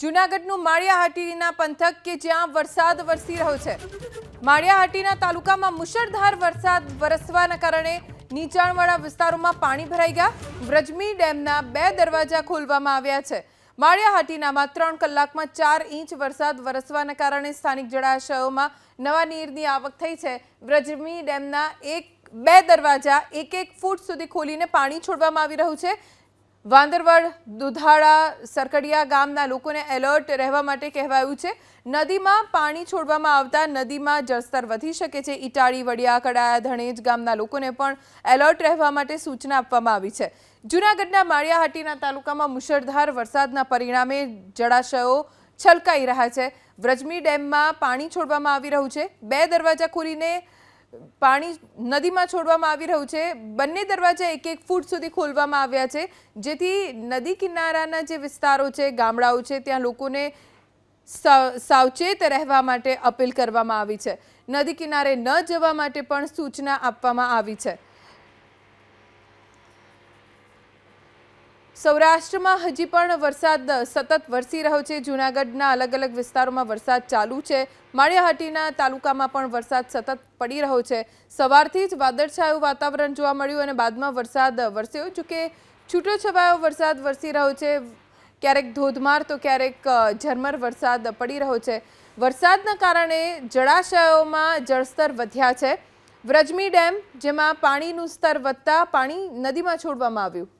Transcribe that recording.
જૂનાગઢનું માળિયાહાટીના પંથક કે જ્યાં વરસાદ વરસી રહ્યો છે. માળિયાહાટીના તાલુકામાં મુશળધાર વરસાદ વરસવાના કારણે નીચાણવાળા વિસ્તારોમાં પાણી ભરાઈ ગયા. વ્રજમી ડેમના બે દરવાજા ખોલવામાં આવ્યા છે. માળિયાહાટીનામાં ત્રણ કલાકમાં ચાર ઇંચ વરસાદ વરસવાના કારણે સ્થાનિક જળાશયોમાં નવા નીરની આવક થઈ છે. વ્રજમી ડેમના એક બે દરવાજા એક એક ફૂટ સુધી ખોલીને પાણી છોડવામાં આવી રહ્યું છે. વાંદરવડ, દુધાળા, સરકડિયા ગામના લોકોને એલર્ટ રહેવા માટે કહેવાયું છે. નદીમાં પાણી છોડવામાં આવતા નદીમાં જળસ્તર વધી શકે છે. ઇટાળી વડિયા કડાયા ધણેજ ગામના લોકોને પણ એલર્ટ રહેવા માટે સૂચના આપવામાં આવી છે. જૂનાગઢના માળિયાહાટીના તાલુકામાં મુશળધાર વરસાદના પરિણામે જળાશયો છલકાઈ રહ્યા છે. વ્રજમી ડેમમાં પાણી છોડવામાં આવી રહ્યું છે. બે દરવાજા ખોલીને પાણી નદીમાં છોડવામાં આવી રહ્યું છે. બંને દરવાજા એક એક ફૂટ સુધી ખોલવામાં આવ્યા છે. જેથી નદી કિનારાના જે વિસ્તારો છે, ગામડાઓ છે, ત્યાં લોકોને સાવ- સાવચેત રહેવા માટે અપીલ કરવામાં આવી છે. નદી કિનારે ન જવા માટે પણ સૂચના આપવામાં આવી છે. સૌરાષ્ટ્રમાં હજી પણ વરસાદ સતત વરસી રહ્યો છે. જૂનાગઢના અલગ અલગ વિસ્તારોમાં વરસાદ ચાલુ છે. માળિયાહાટીના તાલુકામાં પણ વરસાદ સતત પડી રહ્યો છે. સવારથી જ વાદળછાયું વાતાવરણ જોવા મળ્યું અને બાદમાં વરસાદ વરસ્યો. જોકે છૂટોછવાયો વરસાદ વરસી રહ્યો છે. ક્યારેક ધોધમાર તો ક્યારેક ઝરમર વરસાદ પડી રહ્યો છે. વરસાદના કારણે જળાશયોમાં જળસ્તર વધ્યા છે. વ્રજમી ડેમ, જેમાં પાણીનું સ્તર વધતા પાણી નદીમાં છોડવામાં આવ્યું.